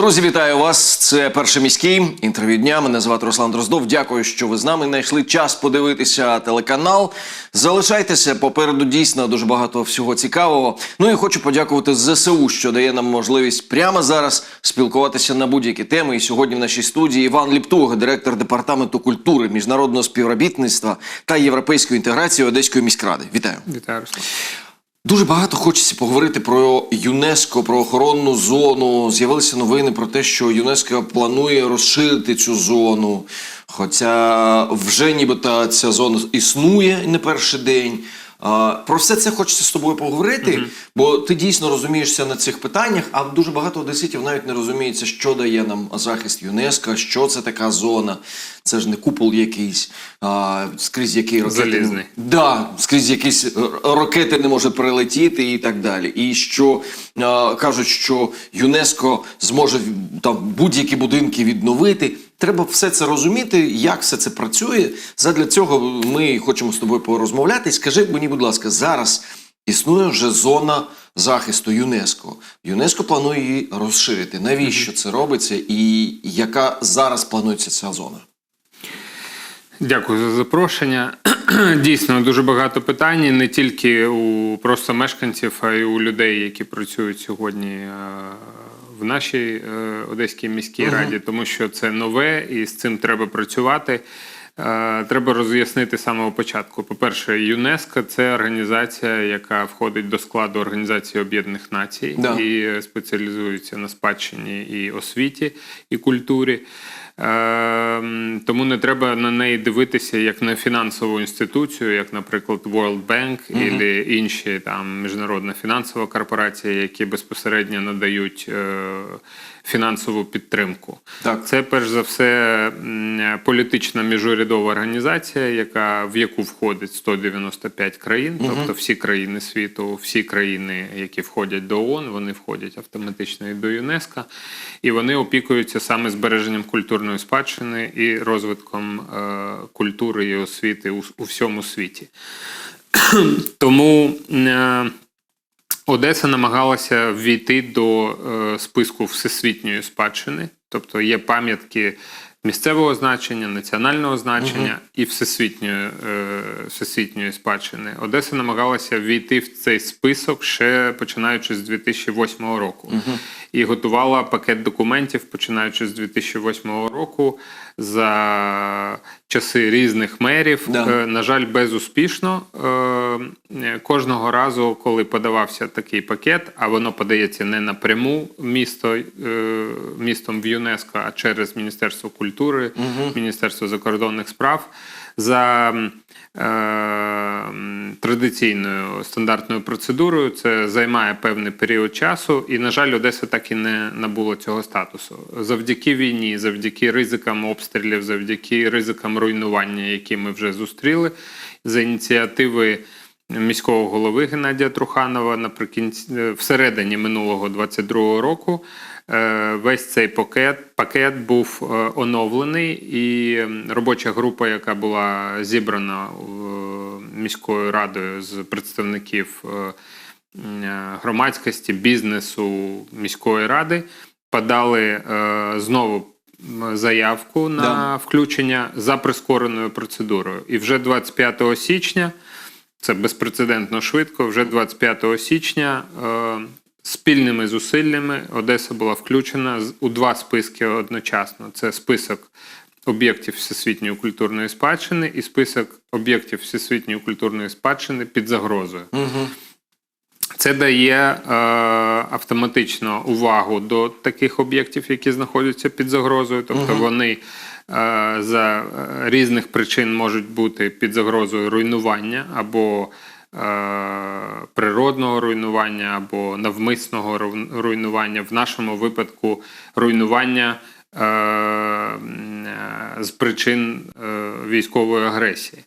Друзі, вітаю вас. Це перший міський інтерв'ю дня. Мене звати Руслан Дроздов. Дякую, що ви з нами знайшли час подивитися телеканал. Залишайтеся попереду дійсно дуже багато всього цікавого. Ну і хочу подякувати ЗСУ, що дає нам можливість прямо зараз спілкуватися на будь-які теми. І сьогодні в нашій студії Іван Ліптуг, директор департаменту культури, міжнародного співробітництва та європейської інтеграції Одеської міськради. Вітаю. Вітаю, Руслан. Дуже багато хочеться поговорити про ЮНЕСКО, про охоронну зону. З'явилися новини про те, що ЮНЕСКО планує розширити цю зону. Хоча вже нібито ця зона існує не перший день. А, Про все це хочеться з тобою поговорити, бо ти дійсно розумієшся на цих питаннях, а дуже багато одеситів навіть не розуміється, що дає нам захист ЮНЕСКО, що це така зона. Це ж не купол якийсь, а, скрізь який ракети Залізний. Да, скрізь якісь ракети не може прилетіти і так далі. І що е, кажуть, що ЮНЕСКО зможе там будь-які будинки відновити. Треба все це розуміти, як все це працює. Задля цього ми хочемо з тобою порозмовляти. Скажи мені, будь ласка, зараз існує вже зона захисту ЮНЕСКО. ЮНЕСКО планує її розширити. Навіщо це робиться, і яка зараз планується ця зона? Дякую за запрошення. Дійсно, дуже багато питань не тільки у просто мешканців, а й у людей, які працюють сьогодні в нашій е, Одеській міській раді, тому що це нове і з цим треба працювати. Е, Треба роз'яснити з самого початку. По-перше, ЮНЕСКО це організація, яка входить до складу Організації Об'єднаних Націй Да. і спеціалізується на спадщині і освіті і культурі. Ем, Тому не треба на неї дивитися як на фінансову інституцію, як, наприклад, World Bank або інші там міжнародна фінансова корпорація, які безпосередньо надають е, фінансову підтримку. Так. Це перш за все політична міжурядова організація, яка в яку входить 195 країн, тобто всі країни світу, всі країни, які входять до ООН, вони входять автоматично і до ЮНЕСКО, і вони опікуються саме збереженням культурної спадщини і розвитком е, культури і освіти у, у всьому світі. Тому. Е, Одеса намагалася ввійти до е, списку всесвітньої спадщини, тобто є пам'ятки місцевого значення, національного значення і всесвітньої, е, всесвітньої спадщини. Одеса намагалася ввійти в цей список ще починаючи з 2008 року. І готувала пакет документів, починаючи з 2008 року, за часи різних мерів. Да. Е, на жаль, безуспішно. Е, Кожного разу, коли подавався такий пакет, а воно подається не напряму місто, містом в ЮНЕСКО, а через Міністерство культури, Міністерство закордонних справ. За е, традиційною стандартною процедурою це займає певний період часу, і, на жаль, Одеса так і не набула цього статусу. Завдяки війні, завдяки ризикам обстрілів, завдяки ризикам руйнування, які ми вже зустріли, за ініціативи міського голови Геннадія Труханова наприкінці е, всередині минулого 22-го року. Е, Весь цей пакет, пакет був е, оновлений, і робоча група, яка була зібрана е, міською радою з представників громадськості, бізнесу міської ради, подали знову заявку на Да. включення за прискореною процедурою. І вже 25 січня. Це безпрецедентно швидко. Вже 25 січня спільними зусиллями Одеса була включена у два списки одночасно: це список об'єктів всесвітньої культурної спадщини і список об'єктів всесвітньої культурної спадщини під загрозою. Це дає е, автоматично увагу до таких об'єктів, які знаходяться під загрозою. Тобто вони е, за е, різних причин можуть бути під загрозою руйнування або е, природного руйнування, або навмисного руйнування. В нашому випадку руйнування. е, е, З причин е, військової агресії.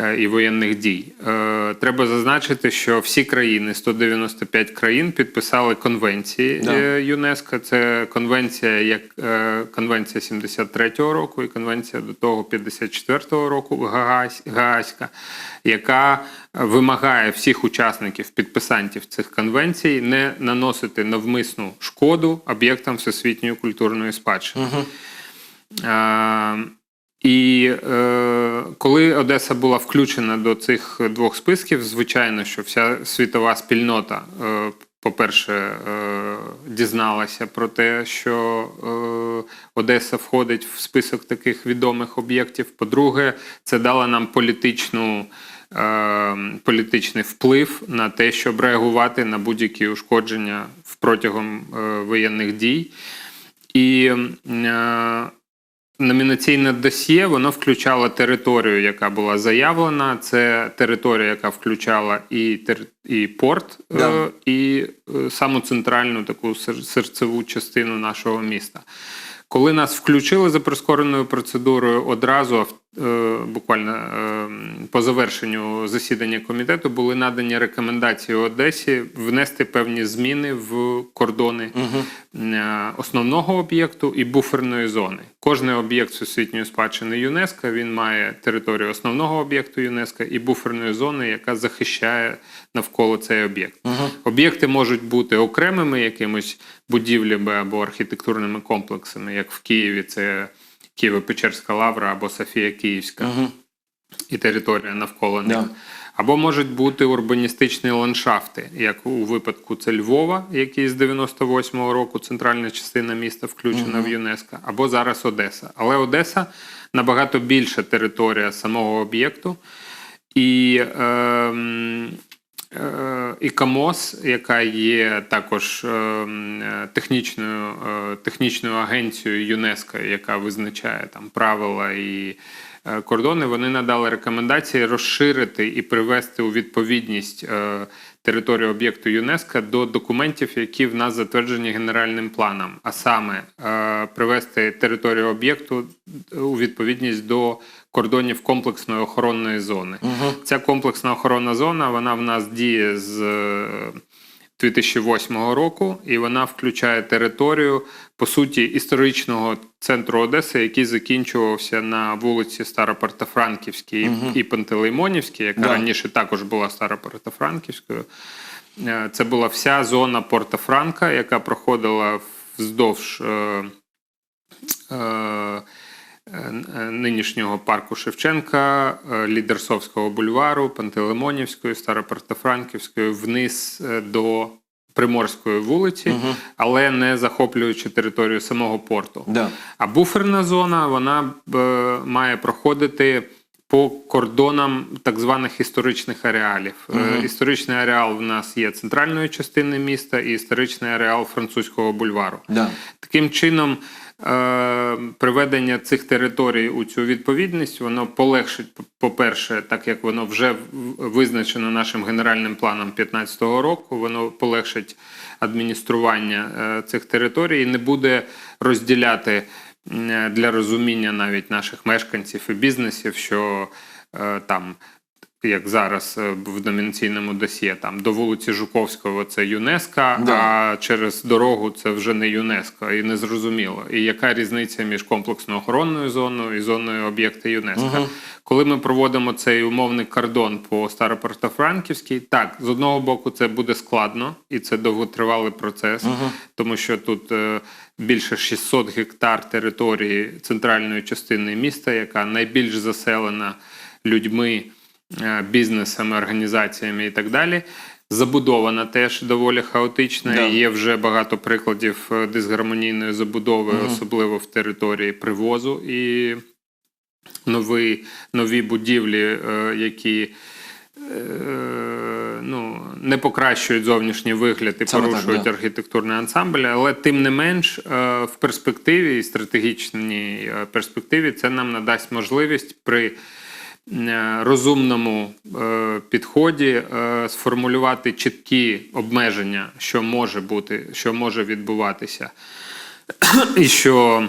Е, і воєнних дій. Е, Треба зазначити, що всі країни, 195 країн, підписали конвенції Да. е, ЮНЕСКО. Це конвенція, як конвенція 73-го року і конвенція до того 54-го року Гаазька, яка вимагає всіх учасників, підписантів цих конвенцій не наносити навмисну шкоду об'єктам всесвітньої культурної спадщини. Е, і е, коли Одеса була включена до цих двох списків, звичайно, що вся світова спільнота, е, по-перше, е, дізналася про те, що е, Одеса входить в список таких відомих об'єктів. По-друге, це дало нам політичну. е, Політичний вплив на те, щоб реагувати на будь-які ушкодження протягом е, воєнних дій. І е, Номінаційне досьє воно включало територію, яка була заявлена. Це територія, яка включала і тер... і порт, Да. е, і е, саму центральну таку сер- серцеву частину нашого міста. Коли нас включили за прискореною процедурою, одразу буквально е, по завершенню засідання комітету були надані рекомендації Одесі внести певні зміни в кордони е, основного об'єкту і буферної зони. Кожний об'єкт всесвітньої спадщини ЮНЕСКО він має територію основного об'єкту ЮНЕСКО і буферної зони, яка захищає навколо цей об'єкт. Об'єкти можуть бути окремими якимось будівлями або архітектурними комплексами, як в Києві, це Києво-Печерська лавра або Софія Київська і територія навколо них. Да. Або можуть бути урбаністичні ландшафти, як у випадку це Львова, який з 98-го року центральна частина міста включена в ЮНЕСКО, або зараз Одеса. Але Одеса набагато більша територія самого об'єкту. І, е, і КАМОС, яка є також ем, е, технічною, е, технічною агенцією ЮНЕСКО, яка визначає там правила і е, кордони, вони надали рекомендації розширити і привести у відповідність е, територію об'єкту ЮНЕСКО до документів, які в нас затверджені генеральним планом, а саме е, привести територію об'єкту у відповідність до кордонів комплексної охоронної зони. Ця комплексна охоронна зона вона в нас діє з е, 2008 року, і вона включає територію по суті історичного центру Одеси, який закінчувався на вулиці Старопортофранківській і Пантелеймонівській, яка Да. раніше також була Старопортофранківською. Е, Це була вся зона Порта-Франка, яка проходила вздовж е, е, е, нинішнього парку Шевченка, е, Лідерсовського бульвару, Пантелеймонівської, Старопортофранківської, вниз е, до Приморської вулиці, але не захоплюючи територію самого порту. Да. А буферна зона вона е, має проходити по кордонам так званих історичних ареалів. Е, історичний ареал в нас є центральною частиною міста і історичний ареал французького бульвару. Да. Таким чином, е, приведення цих територій у цю відповідність воно полегшить, по-перше, так як воно вже визначено нашим генеральним планом 2015 року, воно полегшить адміністрування е, цих територій і не буде розділяти для розуміння навіть наших мешканців і бізнесів, що е, там як зараз е, в номінаційному досьє, там до вулиці Жуковського це ЮНЕСКО, Да. а через дорогу це вже не ЮНЕСКО, і не зрозуміло. І яка різниця між комплексно охоронною зоною і зоною об'єкта ЮНЕСКо? Коли ми проводимо цей умовний кордон по Старопортофранківській, так з одного боку це буде складно і це довготривалий процес, тому що тут е, більше 600 гектар території центральної частини міста, яка найбільш заселена людьми бізнесами, організаціями і так далі. Забудована теж доволі хаотична. Да. Є вже багато прикладів е, дисгармонійної забудови, особливо в території привозу і нові, нові будівлі, е, які е, ну, не покращують зовнішній вигляд і Саме так, порушують да. архітектурний ансамбль, але тим не менш е, в перспективі і стратегічній е, перспективі це нам надасть можливість при е, розумному е, підході е, сформулювати чіткі обмеження, що може бути, що може відбуватися, і що е,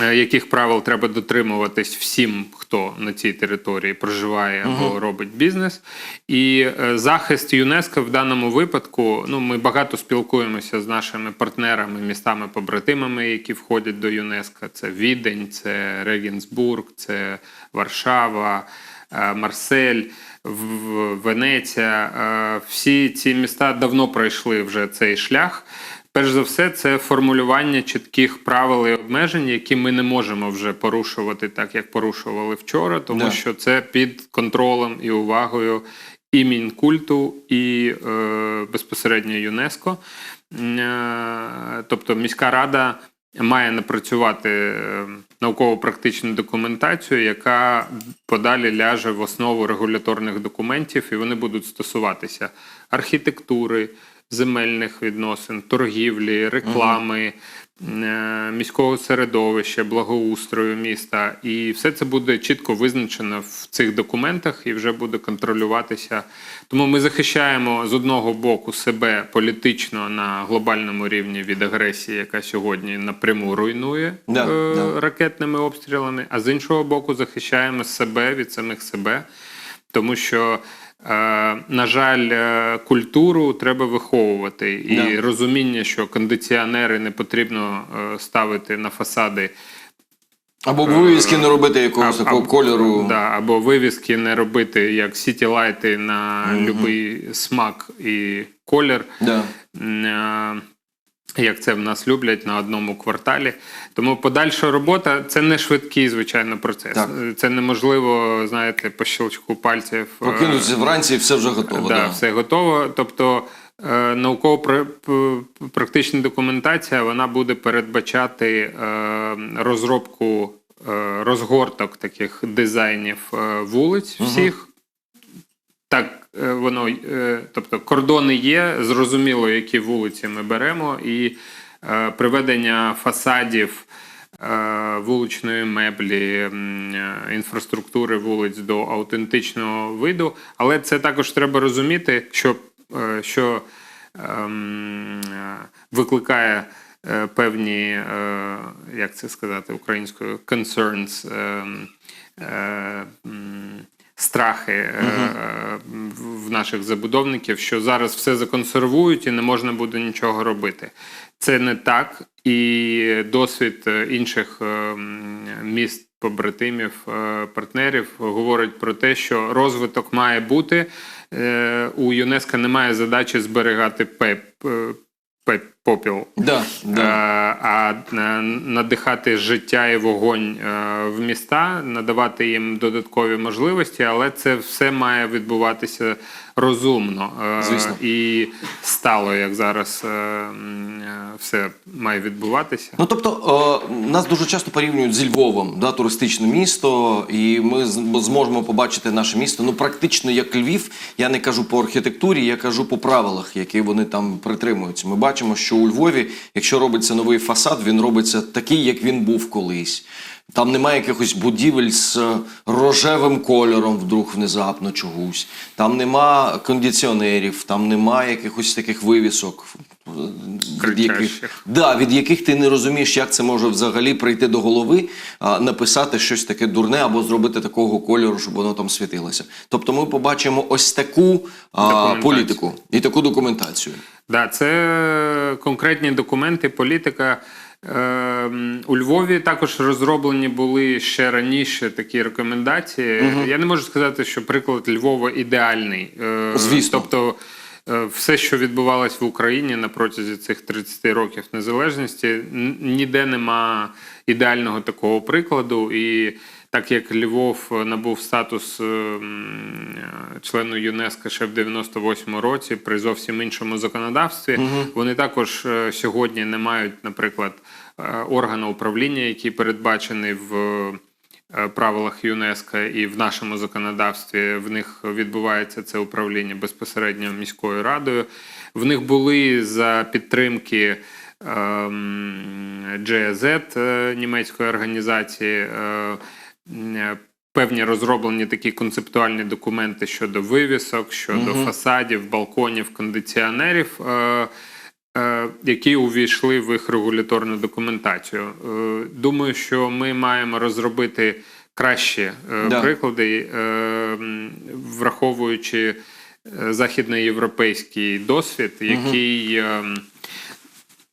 яких правил треба дотримуватись всім, хто на цій території проживає або робить бізнес. І е, захист ЮНЕСКО в даному випадку. Ну, ми багато спілкуємося з нашими партнерами, містами-побратимами, які входять до ЮНЕСКО. Це Відень, це Регенсбург, це Варшава, е, Марсель. Венеція, Е, всі ці міста давно пройшли вже цей шлях. Перш за все, це формулювання чітких правил і обмежень, які ми не можемо вже порушувати так, як порушували вчора, тому Да. що це під контролем і увагою і Мінкульту, і е, безпосередньо ЮНЕСКО. Е, Тобто міська рада має напрацювати е, науково-практичну документацію, яка подалі ляже в основу регуляторних документів, і вони будуть стосуватися архітектури, земельних відносин, торгівлі, реклами, е, міського середовища, благоустрою міста. І все це буде чітко визначено в цих документах і вже буде контролюватися. Тому ми захищаємо з одного боку себе політично на глобальному рівні від агресії, яка сьогодні напряму руйнує Да, е, да. ракетними обстрілами, а з іншого боку, захищаємо себе від самих себе, тому що. Е, На жаль, е, культуру треба виховувати і Да. розуміння, що кондиціонери не потрібно е, ставити на фасади Або вивіски не робити якогось або, такого кольору. Да, або вивіски не робити як сіті-лайти на будь-який смак і колір. Да. Як це в нас люблять на одному кварталі. Тому подальша робота це не швидкий, звичайно, процес. Так. Це неможливо, знаєте, по щелчку пальців. е, Прокинутися вранці і все вже готово. да, Да. все готово. Тобто е, науково-практична документація вона буде передбачати е, розробку розгорток таких дизайнів вулиць всіх. Так, е, воно, е, тобто кордони є, зрозуміло, які вулиці ми беремо, і е, приведення фасадів вуличної меблі, інфраструктури вулиць до аутентичного виду. Але це також треба розуміти, що, що ем, викликає певні, як це сказати українською, concerns. ем, страхи е, в- наших забудовників, що зараз все законсервують і не можна буде нічого робити. Це не так, і досвід е, інших е, міст. Побратимів, партнерів говорить про те, що розвиток має бути. У ЮНЕСКО немає задачі зберігати пеп, пеп, попіл. Да, да. Е, А е, надихати життя і вогонь е, в міста, надавати їм додаткові можливості, але це все має відбуватися розумно Звісно. і стало, як зараз все має відбуватися. Ну тобто нас дуже часто порівнюють зі Львовом, да, туристичне місто, і ми зможемо побачити наше місто. Ну практично як Львів. Я не кажу по архітектурі, я кажу по правилах, які вони там притримуються. Ми бачимо, що у Львові, якщо робиться новий фасад, він робиться такий, як він був колись. Там немає якихось будівель з е, рожевим кольором вдруг внезапно чогось. Там нема кондиціонерів, там нема якихось таких вивісок. е, Від яких, да, від яких ти не розумієш, як це може взагалі прийти до голови, а, написати щось таке дурне або зробити такого кольору, щоб воно там світилося. Тобто ми побачимо ось таку а, політику і таку документацію. Да, це конкретні документи, політика. Ем, У Львові також розроблені були ще раніше такі рекомендації. Я не можу сказати, що приклад Львова ідеальний. Е, Звісно. Тобто, е, все, що відбувалось в Україні на протязі цих 30 років незалежності, ніде нема ідеального такого прикладу. І так як Львов набув статус е, е, члену ЮНЕСКО ще в 98-му році при зовсім іншому законодавстві, вони також е, сьогодні не мають, наприклад, е, органу управління, який передбачений в е, правилах ЮНЕСКО і в нашому законодавстві. В них відбувається це управління безпосередньо міською радою. В них були за підтримки. е, німецької організації, е, е, певні розроблені такі концептуальні документи щодо вивісок, щодо фасадів, балконів, кондиціонерів. Е, е, які увійшли в їх регуляторну документацію. Е, Думаю, що ми маємо розробити кращі е, Да. приклади, е, враховуючи е, західноєвропейський досвід, який. ем,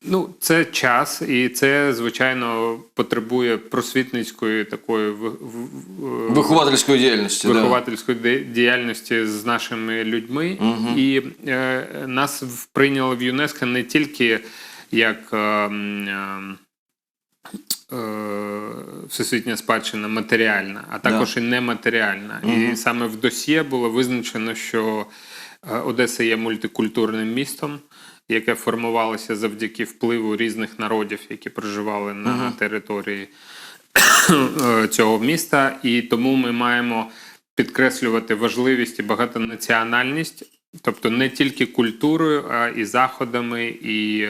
Ну, це час, і це, звичайно, потребує просвітницької такої в- в- Виховательської діяльності. виховательської де- діяльності з нашими людьми. І е, нас прийняли в ЮНЕСКО не тільки як е, е, е, всесвітня спадщина матеріальна, а також і нематеріальна. І саме в досьє було визначено, що е, Одеса є мультикультурним містом. Яке формувалося завдяки впливу різних народів, які проживали на території е, цього міста, і тому ми маємо підкреслювати важливість і багатонаціональність, тобто не тільки культурою, а і заходами, і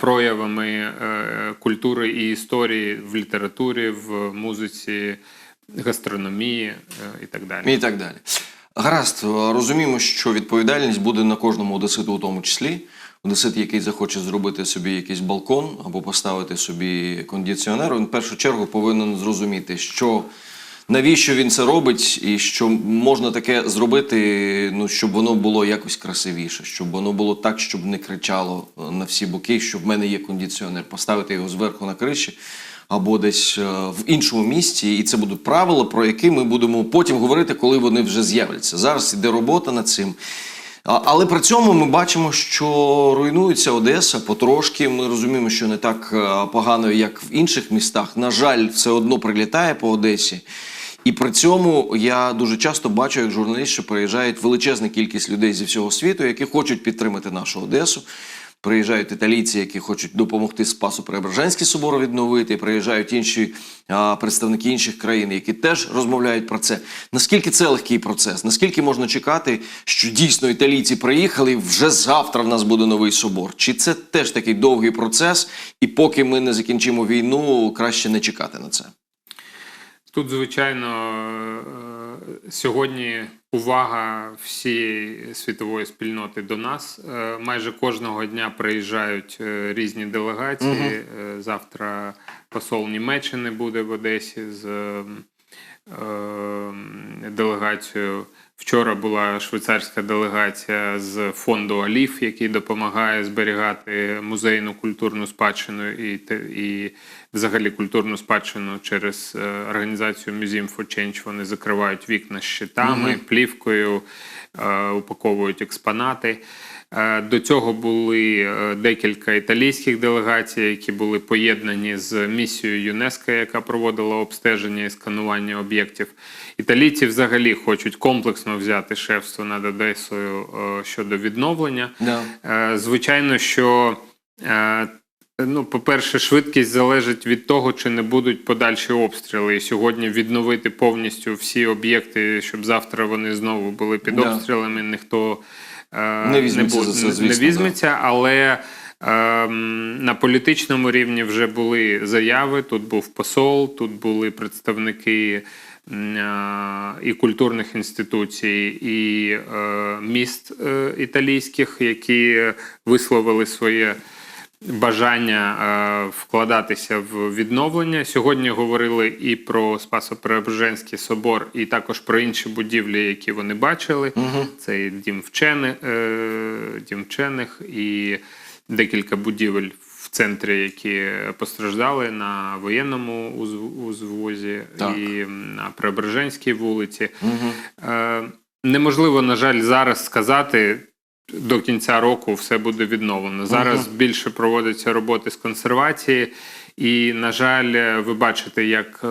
проявами е, культури і історії в літературі, в музиці, гастрономії е, і так далі. І так далі. Гаразд, розуміємо, що відповідальність буде на кожному одеситу, у тому числі. Одесит, який захоче зробити собі якийсь балкон або поставити собі кондиціонер, він в першу чергу повинен зрозуміти, що навіщо він це робить, і що можна таке зробити, ну, щоб воно було якось красивіше, щоб воно було так, щоб не кричало е, на всі боки, що в мене є кондиціонер, поставити його зверху на криші або десь е, в іншому місті, і це будуть правила, про які ми будемо потім говорити, коли вони вже з'являться. Зараз іде робота над цим. Але при цьому ми бачимо, що руйнується Одеса потрошки. Ми розуміємо, що не так е, погано, як в інших містах. На жаль, все одно прилітає по Одесі. І при цьому я дуже часто бачу, як журналіст, що приїжджають величезна кількість людей зі всього світу, які хочуть підтримати нашу Одесу. Приїжджають італійці, які хочуть допомогти Спасу Преображенський собор відновити. Приїжджають інші а, представники інших країн, які теж розмовляють про це. Наскільки це легкий процес? Наскільки можна чекати, що дійсно італійці приїхали і вже завтра в нас буде новий собор? Чи це теж такий довгий процес, і поки ми не закінчимо війну, краще не чекати на це? Тут, звичайно, е, сьогодні увага всієї світової спільноти до нас. Е, Майже кожного дня приїжджають е, різні делегації. Е, Завтра посол Німеччини буде в Одесі з делегацією. Вчора була швейцарська делегація з фонду Аліф, який допомагає зберігати музейну культурну спадщину і, і взагалі культурну спадщину через е, організацію Museum for Change. Вони закривають вікна щитами, плівкою, е, упаковують експонати. Е, До цього були декілька італійських делегацій, які були поєднані з місією ЮНЕСКО, яка проводила обстеження і сканування об'єктів. Італійці взагалі хочуть комплексно взяти шефство над Одесою щодо відновлення. Е, Звичайно, що, ну, по-перше, швидкість залежить від того, чи не будуть подальші обстріли. І сьогодні відновити повністю всі об'єкти, щоб завтра вони знову були під Да. обстрілами, ніхто е, Не візьметься бу- за це, не звісно, візьметься, але. ем, На політичному рівні вже були заяви. Тут був посол, тут були представники і культурних інституцій, і е, міст е, італійських, які висловили своє бажання е, вкладатися в відновлення. Сьогодні говорили і про Спасо-Преображенський собор, і також про інші будівлі, які вони бачили. Це і дім вчених, е, дім вчених і декілька будівель в центрі, які постраждали на воєнному узв- узвозі Так. і на Преображенській вулиці. Е, Неможливо, на жаль, зараз сказати. До кінця року все буде відновлено. Зараз більше проводиться роботи з консервації, і, на жаль, ви бачите, як е,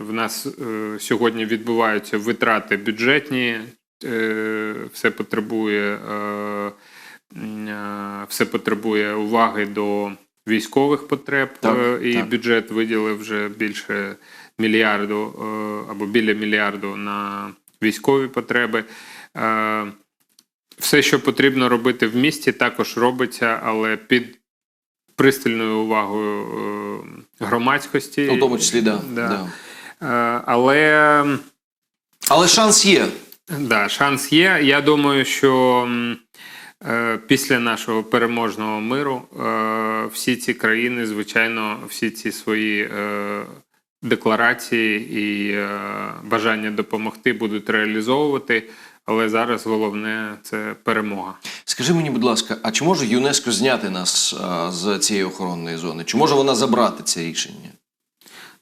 в нас е, сьогодні відбуваються витрати бюджетні, е, все потребує, е, все потребує уваги до військових потреб, Так, е, і так. бюджет виділив вже більше мільярду е, або біля мільярду на військові потреби. Е, Все, що потрібно робити в місті, також робиться, але під пристальною увагою е, громадськості. У тому числі, да. Да. да. Е, Але Але шанс є. Да, шанс є. Я думаю, що Е, Після нашого переможного миру всі ці країни, звичайно, всі ці свої декларації і е, бажання допомогти будуть реалізовувати. Але зараз головне це перемога. Скажи мені, будь ласка, а чи може ЮНЕСКО зняти нас а, з цієї охоронної зони? Чи може вона забрати це рішення?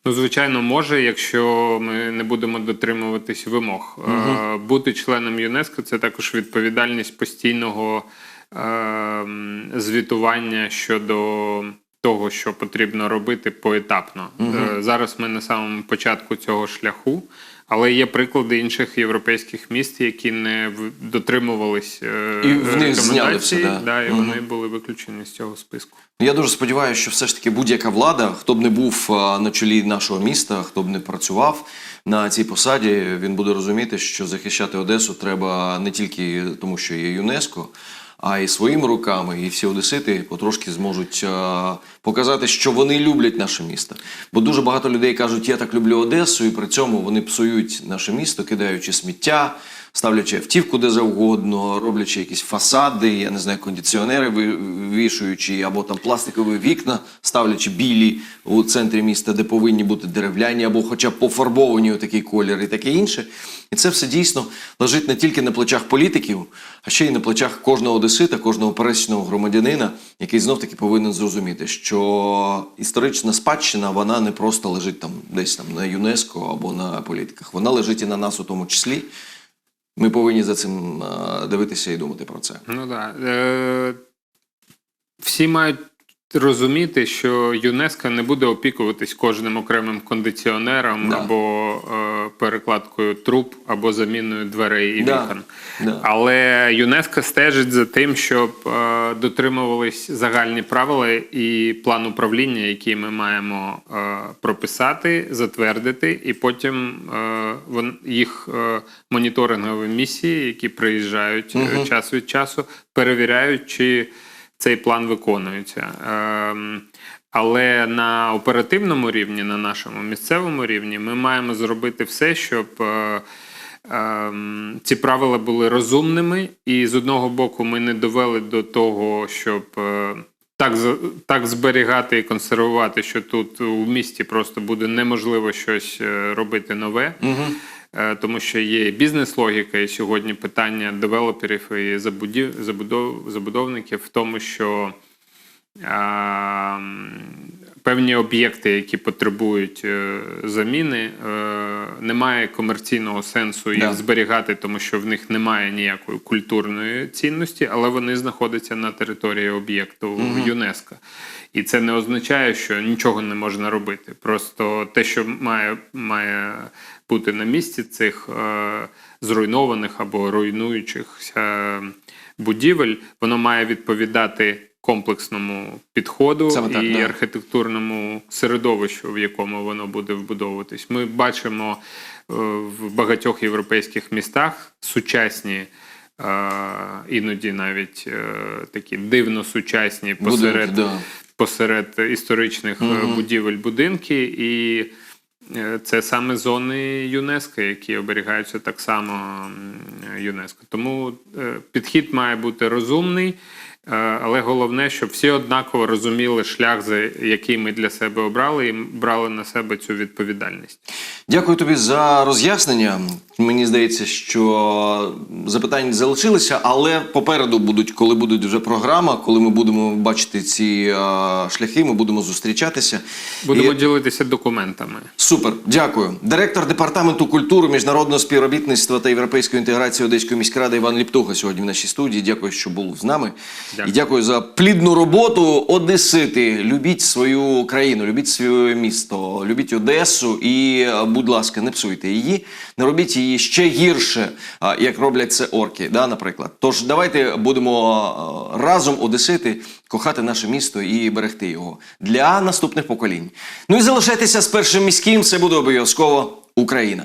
Ну, звичайно, може, якщо ми не будемо дотримуватись вимог. Е, Бути членом ЮНЕСКО це також відповідальність постійного е, звітування щодо того, що потрібно робити поетапно. Е, Зараз ми на самому початку цього шляху. Але є приклади інших європейських міст, які не дотримувались е, І в них зняли все, да. да, і Мгм. вони були виключені з цього списку. Я дуже сподіваюся, що все ж таки будь-яка влада, хто б не був на чолі нашого міста, хто б не працював на цій посаді, він буде розуміти, що захищати Одесу треба не тільки тому, що є ЮНЕСКо, а й своїми руками. І всі одесити потрошки зможуть а, показати, що вони люблять наше місто. Бо дуже багато людей кажуть, я так люблю Одесу, і при цьому вони псують наше місто, кидаючи сміття. Ставлячи автівку де завгодно, роблячи якісь фасади, я не знаю, кондиціонери ви- вішаючи, або там пластикові вікна, ставлячи білі у центрі міста, де повинні бути деревляні, або хоча б пофарбовані у такий колір і таке інше. І це все дійсно лежить не тільки на плечах політиків, а ще й на плечах кожного одесита, кожного пересічного громадянина, який знов таки повинен зрозуміти, що історична спадщина вона не просто лежить там десь там на ЮНЕСКО або на політиках. Вона лежить і на нас у тому числі. Ми повинні за цим е, дивитися і думати про це. Ну так. Да. Е, всі мають розуміти, що ЮНЕСКО не буде опікуватись кожним окремим кондиціонером Да. або е, перекладкою труб, або заміною дверей і Да. вікон. Да. Але ЮНЕСКО стежить за тим, щоб е, дотримувались загальні правила і план управління, який ми маємо е, прописати, затвердити, і потім е, вон, їх е, моніторингові місії, які приїжджають е, час від часу, перевіряють, чи цей план виконується. Ем, але на оперативному рівні, на нашому місцевому рівні, ми маємо зробити все, щоб е, ем, ці правила були розумними, і з одного боку, ми не довели до того, щоб е, так, так зберігати і консервувати, що тут у місті просто буде неможливо щось е, робити нове. Е, Тому що є бізнес-логіка, і сьогодні питання девелоперів і забудів, забудов, забудовників в тому, що певні об'єкти, які потребують е, заміни, е, немає комерційного сенсу їх Да. зберігати, тому що в них немає ніякої культурної цінності, але вони знаходяться на території об'єкту в ЮНЕСКО. І це не означає, що нічого не можна робити. Просто те, що має, має бути на місці цих е, зруйнованих або руйнуючихся будівель, воно має відповідати комплексному підходу Саме так, і да. архітектурному середовищу, в якому воно буде вбудовуватись. Ми бачимо е, в багатьох європейських містах сучасні. е, Іноді навіть е, такі дивно сучасні посеред, Будинки, да. посеред історичних е, будівель будинки, і це саме зони ЮНЕСКО, які оберігаються так само ЮНЕСКО. Тому підхід має бути розумний, але головне, щоб всі однаково розуміли шлях, за який ми для себе обрали, і брали на себе цю відповідальність. Дякую тобі за роз'яснення. Мені здається, що запитань залишилися, але попереду будуть, коли буде вже програма, коли ми будемо бачити ці а, шляхи, ми будемо зустрічатися. Будемо І- ділитися документами. Супер, дякую. Директор департаменту культури, міжнародного співробітництва та європейської інтеграції Одеської міськради Іван Ліптуха сьогодні в нашій студії. Дякую, що був з нами. Дякую. І дякую за плідну роботу. Одесити. Любіть свою країну, любіть своє місто, любіть Одесу і, е, будь ласка, не псуйте її, не робіть її ще гірше, як роблять це орки, да, наприклад. Тож давайте будемо е, разом Одесити кохати наше місто і берегти його для наступних поколінь. Ну і залишайтеся з першим міським. Це буде обов'язково Україна.